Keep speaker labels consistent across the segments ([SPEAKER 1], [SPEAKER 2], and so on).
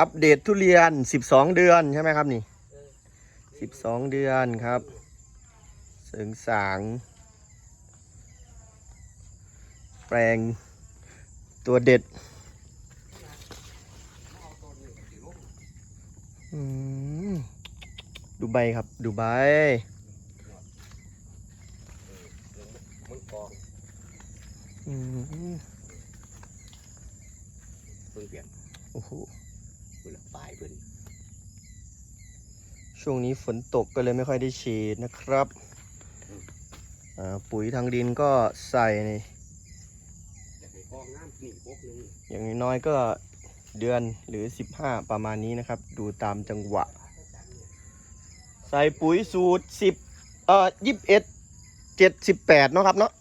[SPEAKER 1] อัปเดตทุเรียน 12 เดือนใช่ไหมครับนี่ 12 เดือนครับเสริงสาง แปลงตัวเด็ดดูใบครับ ดูใบ
[SPEAKER 2] อื
[SPEAKER 1] ม
[SPEAKER 2] เปลี่ยน
[SPEAKER 1] โอ้โห
[SPEAKER 2] เพิ่งปลายเพิ่น
[SPEAKER 1] ช่วงนี้ฝนตกก็เลยไม่ค่อยได้ฉีดนะครับอ่าปุ๋ยทางดินก็ใส่ใน
[SPEAKER 2] อยากให้กองน้ำนี่พกนึง
[SPEAKER 1] อย่างน้อยๆก็เดือนหรือ 15 ประมาณนี้นะครับ ดูตามจังหวะ ใส่ปุ๋ยสูตร 10 เอ่อ21 78 เนาะครับเนาะ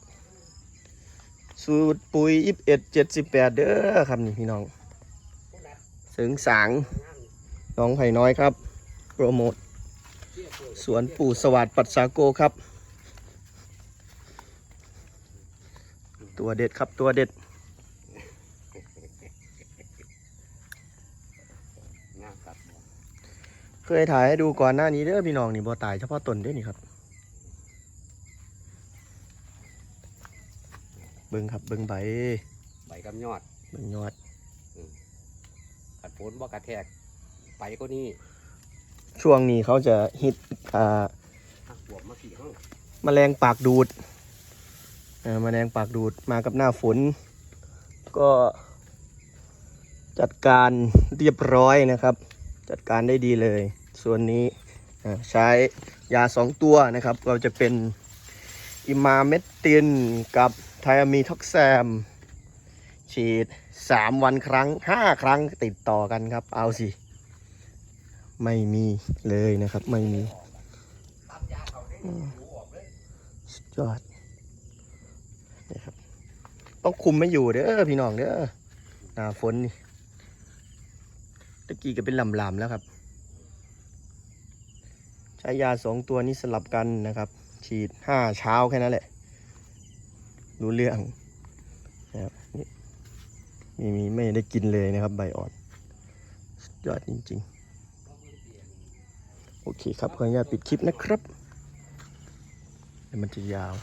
[SPEAKER 1] สูตรปุ๋ย 21 78 เด้อครับนี่พี่น้อง เสริงสางน้องไผ่น้อยครับ โปรโมทสวนปู่สวัสดิ์ปัตสาโกครับ ตัวเด็ดครับตัวเด็ด
[SPEAKER 2] น้ำกัด
[SPEAKER 1] เคยถ่ายให้ดูก่อนหน้านี้เด้อพี่น้องนี่บ่ตายเฉพาะตนเด้อนี่ครับ เบิ่งครับเบิ่งใบ
[SPEAKER 2] ใบกำยอด
[SPEAKER 1] เบิ่งยอด
[SPEAKER 2] กัดฝนบ่กระแทกไปก็นี่
[SPEAKER 1] ช่วงนี้เขาจะฮิตอ่า
[SPEAKER 2] หักบวมากี่ห้อง
[SPEAKER 1] แมลงปากดูดอ่อแมลงปากดูดมากับหน้าฝน ก็จัดการเรียบร้อยนะครับ จัดการได้ดีเลย ส่วนนี้ใช้ยาสองตัวนะครับ เราจะเป็นอิมาเมตตินกับไทอามีท็อกแซม ฉีด3วันครั้ง5ครั้งติดต่อกันครับ เอาสิ ไม่มีเลยนะครับ ไม่มีสุดยอดนี่ครับ ต้องคุมไม่อยู่เด้อพี่น้องเด้อหน้าฝนนี่ตะกี้ก็เป็นลำๆแล้วครับ ใช้ยาสองตัวนี้สลับกันนะครับ ฉีดห้าเช้าแค่นั้นแหละรู้เรื่องนะครับ มีมีไม่ได้กินเลยนะครับใบอ่อนยอดจริง ๆ โอเคครับขออนุญาตปิดคลิปนะครับเดี๋ยวมันจะยาว